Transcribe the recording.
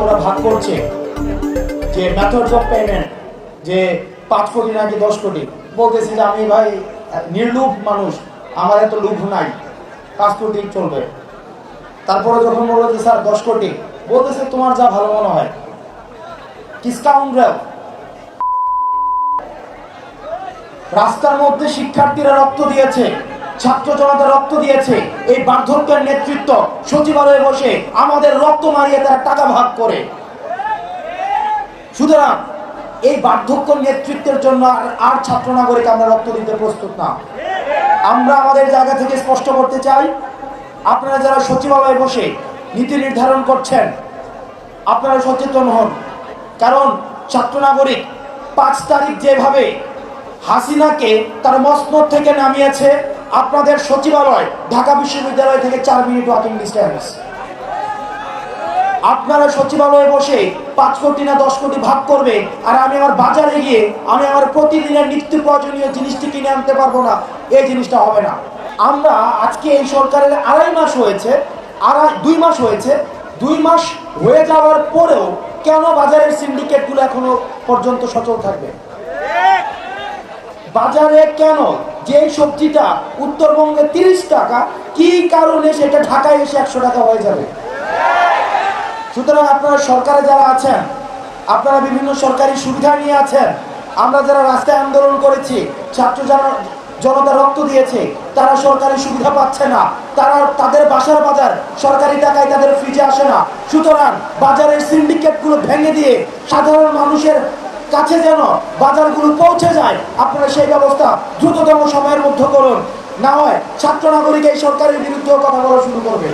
ওরা ভাগ করছে যে মেথডস অফ পেমেন্ট যে পাঁচ কোটি নাকি দশ কোটি, বলতেছি যে আমি ভাই নির্লোভ মানুষ, আমার এত লোভ নাই, পাঁচ কোটি চলবে। তারপরে যখন বলল যে স্যার দশ কোটি, বলতেছে তোমার যা ভালো মনে হয়। ডিসকাউন্ট রাস্তার মধ্যে শিক্ষার্থীরা রক্ত দিয়েছে। ছাত্র জনতা রক্ত দিয়েছে। এই বার্ধক্যের নেতৃত্ব সচিবালয়ে বসে আমাদের রক্ত মারিয়ে তারা টাকা ভাগ করে। সুতরাং এই বার্ধক্য নেতৃত্বের জন্য আর- ছাত্র নাগরিক আমরা রক্ত দিতে প্রস্তুত না। আমরা আমাদের জায়গা থেকে স্পষ্ট করতে চাই, আপনারা যারা সচিবালয়ে বসে নীতি নির্ধারণ করছেন, আপনারা সচেতন হন। কারণ ছাত্র নাগরিক পাঁচ তারিখ যেভাবে হাসিনাকে তার মসনদ থেকে নামিয়েছে আপনাদের সচিবালয়, ঢাকা বিশ্ববিদ্যালয় থেকে চার মিনিট ওয়াকিং ডিস্টেন্স আপনারা সচিবালয়ে বসে পাঁচ কোটি না দশ কোটি ভাগ করবে, আর আমি আমার বাজারে গিয়ে আমি আমার প্রতিদিনের নিত্য প্রয়োজনীয় জিনিসটি কিনে আনতে পারব না। এই জিনিসটা হবে না। আমরা আজকে এই সরকারের আড়াই মাস হয়েছে, আড়াই, দুই মাস হয়েছে, দুই মাস হয়ে যাওয়ার পরেও কেন বাজারের সিন্ডিকেটগুলো এখনও পর্যন্ত সচল থাকবে? বাজারে কেন? যে সবজিটা উত্তরবঙ্গে তিরিশ টাকা, কি কারণে সেটা ঢাকায় এসে একশো টাকা হয়ে যাবে? সুতরাং আপনারা সরকারে যারা আছেন, আপনারা বিভিন্ন সরকারি সুবিধা নিয়ে আছেন, আমরা যারা রাস্তায় আন্দোলন করেছি, ছাত্র জন- জনতা রক্ত দিয়েছে, তারা সরকারি সুবিধা পাচ্ছে না। তারা তাদের বাসার বাজার সরকারি টাকায় তাদের ফ্রিজে আসে না। সুতরাং বাজারের সিন্ডিকেটগুলো ভেঙে দিয়ে সাধারণ মানুষের কাছে যেন বাজারগুলো পৌঁছে যায়, আপনারা সেই ব্যবস্থা দ্রুততম সময়ের মধ্যে করুন। না হয় ছাত্র নাগরিক এই সরকারের বিরুদ্ধেও কথা বলা শুরু করবে।